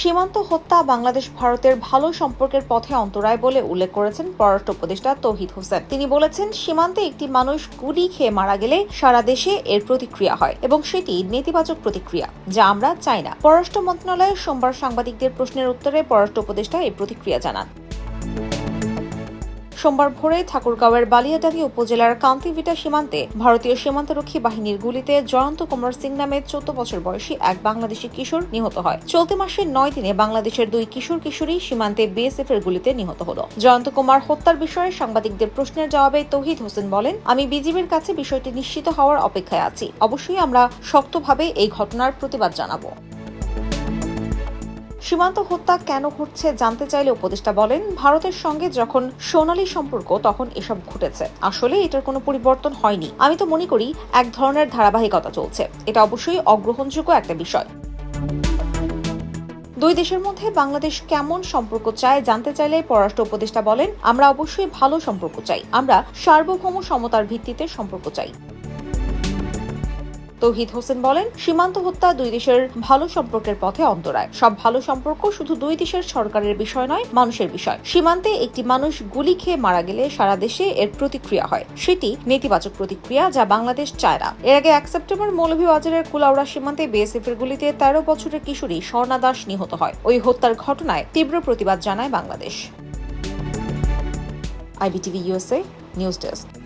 সীমান্ত হত্যা বাংলাদেশ ভারতের ভালো সম্পর্কের পথে অন্তরায় বলে উল্লেখ করেছেন পররাষ্ট্র উপদেষ্টা তৌহিদ হোসেন। তিনি বলেছেন, সীমান্তে একটি মানুষ গুলি খেয়ে মারা গেলে সারা দেশে এর প্রতিক্রিয়া হয় এবং সেটি নেতিবাচক প্রতিক্রিয়া, যা আমরা চাই না। পররাষ্ট্র মন্ত্রণালয়ে সোমবার সাংবাদিকদের প্রশ্নের উত্তরে পররাষ্ট্র উপদেষ্টা এই প্রতিক্রিয়া জানান। সোমবার ভোরে ঠাকুরগাঁওয়ের বালিয়াডাঙ্গি উপজেলার কান্তিভিটা সীমান্তে ভারতীয় সীমান্তরক্ষী বাহিনীর গুলিতে জয়ন্ত কুমার সিং নামে চোদ্দ বছর বয়সী এক বাংলাদেশি কিশোর নিহত হয়। চলতি মাসের নয় দিনে বাংলাদেশের দুই কিশোর কিশোরী সীমান্তে বিএসএফ এর গুলিতে নিহত হল। জয়ন্ত কুমার হত্যার বিষয়ে সাংবাদিকদের প্রশ্নের জবাবে তহিদ হোসেন বলেন, আমি বিজিবির কাছে বিষয়টি নিশ্চিত হওয়ার অপেক্ষায় আছি। অবশ্যই আমরা শক্তভাবে এই ঘটনার প্রতিবাদ জানাব। সীমান্ত হত্যা কেন ঘটছে জানতে চাইলে উপদেষ্টা বলেন, ভারতের সঙ্গে যখন সোনালী সম্পর্ক তখন এসব ঘটেছে। আসলে এটার কোনো পরিবর্তন হয়নি। আমি তো মনে করি এক ধরনের ধারাবাহিকতা চলছে। এটা অবশ্যই অগ্রহণযোগ্য একটা বিষয়। দুই দেশের মধ্যে বাংলাদেশ কেমন সম্পর্ক চায় জানতে চাইলে পররাষ্ট্র উপদেষ্টা বলেন, আমরা অবশ্যই ভালো সম্পর্ক চাই। আমরা সার্বভৌম সমতার ভিত্তিতে সম্পর্ক চাই। তৌহিদ হোসেন বলেন, সীমান্ত হত্যা দুই দেশের ভালো সম্পর্কের পথে অন্তরায়। সব ভালো সম্পর্ক শুধু দুই দেশের সরকারের বিষয় নয়, মানুষের বিষয়। সীমান্তে একটি মানুষ গুলি খেয়ে মারা গেলে সারা দেশে এর প্রতিক্রিয়া হয়। সেটি নেতিবাচক প্রতিক্রিয়া যা বাংলাদেশ চায় না। এর আগে এক সেপ্টেম্বর মৌলভীবাজারের কুলাউড়া সীমান্তে বিএসএফ এর গুলিতে তেরো বছরের কিশোরী স্বর্ণা দাস নিহত হয়। ওই হত্যার ঘটনায় তীব্র প্রতিবাদ জানায় Bangladesh. IBTV USA news desk.